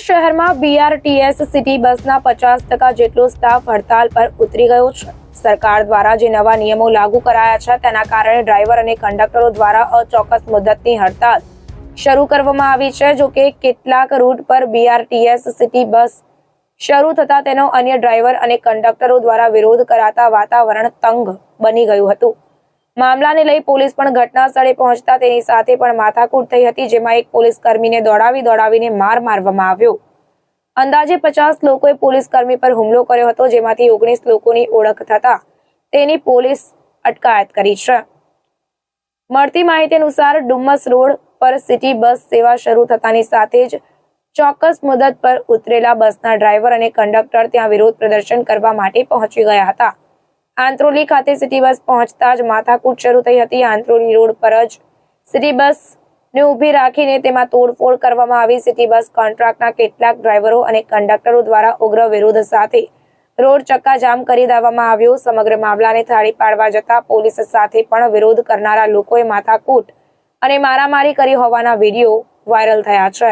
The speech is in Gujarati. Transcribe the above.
શહેરમાં બીઆરટીએસ સિટી બસના પચાસ ટકા જેટલો સ્ટાફ હડતાલ પર ઉતરી ગયો છે. સરકાર દ્વારા જે નવા નિયમો લાગુ કરાયા છે, તેના કારણે ડ્રાઈવર અને કંડક્ટરો દ્વારા અચોક્કસ મુદતની હડતાલ શરૂ કરવામાં આવી છે. જો કે કેટલાક રૂટ પર બીઆરટીએસ સિટી બસ શરૂ થતા તેનો અન્ય ડ્રાઈવર અને કંડક્ટરો દ્વારા વિરોધ કરાતા વાતાવરણ તંગ બની ગયું હતું. મામલાને લઈ પોલીસ પણ ઘટના પહોંચતા તેની સાથે પણ માથાકૂટ થઈ હતી, જેમાં એક પોલીસ કર્મીને દોડાવી દોડાવીને માર મારવામાં આવ્યો. અંદાજે પચાસ લોકોએ પોલીસ કર્મી પર હુમલો કર્યો હતો, જેમાંથી ઓગણીસ લોકોની ઓળખ થતા તેની પોલીસ અટકાયત કરી છે. મળતી માહિતી અનુસાર ડુમ્મસ રોડ પર સિટી બસ સેવા શરૂ થતાની સાથે જ ચોક્કસ મુદત પર ઉતરેલા બસના ડ્રાઈવર અને કંડક્ટર ત્યાં વિરોધ પ્રદર્શન કરવા માટે પહોંચી ગયા હતા. આંત્રોલી ખાતે સિટી બસ પહોંચતા જ માથાકૂટ શરૂ થઈ હતી આંત્રોલી રોડ પર જ. સિટી બસ ને ઊભી રાખીને તેમાં તોડફોડ કરવામાં આવી. સિટી બસ કોન્ટ્રાક્ટના કેટલાક ડ્રાઈવરો અને કંડક્ટરો દ્વારા ઉગ્ર વિરોધ સાથે રોડ ચક્કાજામ કરી દેવામાં આવ્યો. સમગ્ર મામલાને થાળી પાડવા જતા પોલીસ સાથે પણ વિરોધ કરનારા લોકોએ માથાકૂટ અને મારામારી કરી હોવાના વીડિયો વાયરલ થયા છે.